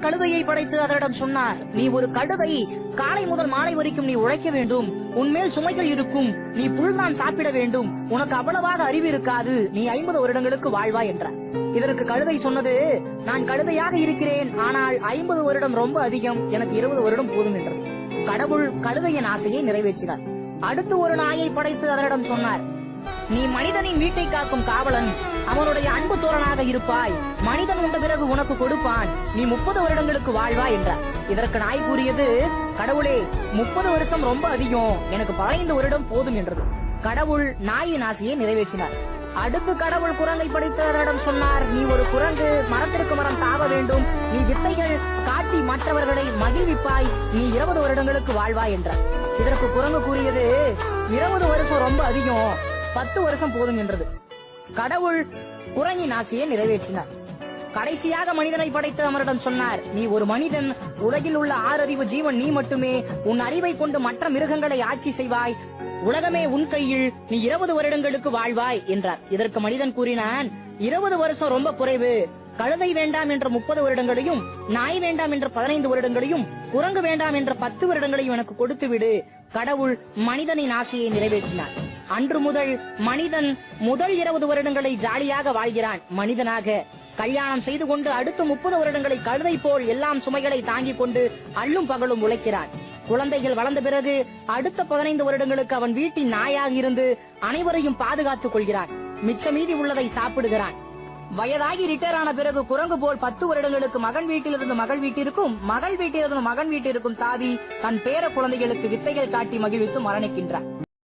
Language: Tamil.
கழுதையை படைத்து அதனிடம் சொன்னார் நீ ஒரு கழுதை காலை முதல் மாலை வரைக்கும் நீ உழைக்க வேண்டும். உன்மேல் சுமைகள் இருக்கும். நீ புல்தான் சாப்பிட வேண்டும். உனக்கு அவ்வளவாக அறிவு இருக்காது. நீ ஐம்பது வருடங்களுக்கு வாழ்வா என்றார். இதற்கு கழுதை சொன்னது நான் கழுதையாக இருக்கிறேன். ஆனால் ஐம்பது வருடம் ரொம்ப அதிகம். எனக்கு இருபது வருடம் போதும் என்றது கடவுள் கழுதையின் ஆசையை நிறைவேற்றினார். அடுத்து ஒரு நாயை படைத்து அதனிடம் சொன்னார் நீ மனிதனின் வீட்டை காக்கும் காவலன். அவனுடைய அன்பு தோழனாக இருப்பாய். மனிதன் உண்ட பிறகு உனக்கு கொடுப்பான். நீ முப்பது வருடங்களுக்கு வாழ்வா என்றார். இதற்கு நாய் கூறியது கடவுளே முப்பது வருஷம் ரொம்ப அதிகம். எனக்கு பதினைந்து வருடம் போதும் என்றது. கடவுள் நாயின் ஆசையை நிறைவேற்றினார். அடுத்து கடவுள் குரங்கை படித்தவரிடம் சொன்னார் நீ ஒரு குரங்கு மரத்திற்கு மரம் தாவ வேண்டும். நீ வித்தைகள் காட்டி மற்றவர்களை மகிழ்விப்பாய். நீ இருபது வருடங்களுக்கு வாழ்வாய் என்றார். இதற்கு குரங்கு கூறியது இருபது வருஷம் ரொம்ப அதிகம். பத்து வருஷம் போதும் என்றது. கடவுள் குரங்கின் நாசியை நிறைவேற்றினார். கடைசியாக மனிதனை படைத்து அவரிடம் சொன்னார் நீ ஒரு மனிதன் உலகில் உள்ள ஆறறிவு ஜீவன் நீ மட்டுமே. உன் அறிவை கொண்டு மற்ற மிருகங்களை ஆட்சி செய்வாய். உலகமே உன் கையில் நீ இருபது வருடங்களுக்கு வாழ்வாய் என்றார். இதற்கு மனிதன் கூறினான் இருபது வருஷம் ரொம்ப குறைவு. கழுதை வேண்டாம் என்ற முப்பது வருடங்களையும் நாய் வேண்டாம் என்ற பதினைந்து வருடங்களையும் குரங்கு வேண்டாம் என்ற பத்து வருடங்களையும் எனக்கு கொடுத்து விடு கடவுள் மனிதனின் ஆசையை நிறைவேற்றினார். அன்று முதல் மனிதன் முதல் இருபது வருடங்களை ஜாலியாக வாழ்கிறான். மனிதனாக கல்யாணம் செய்து கொண்டு அடுத்த முப்பது வருடங்களை கழுதை போல் எல்லாம் சுமைகளை தாங்கிக் கொண்டு அள்ளும் பகலும் உழைக்கிறான். குழந்தைகள் வளர்ந்த பிறகு அடுத்த பதினைந்து வருடங்களுக்கு அவன் வீட்டின் நாயாக இருந்து அனைவரையும் பாதுகாத்துக் கொள்கிறான். மிச்ச மீதி உள்ளதை சாப்பிடுகிறான். வயதாகி ரிட்டையர் ஆன பிறகு குரங்கு போல் பத்து வருடங்களுக்கு மகன் வீட்டிலிருந்து மகள் வீட்டிற்கும் மகள் வீட்டிலிருந்து மகன் வீட்டிற்கும் தாவி தன் பேர குழந்தைகளுக்கு வித்தைகள் காட்டி மகிழ்வித்து மரணிக்கின்றான்.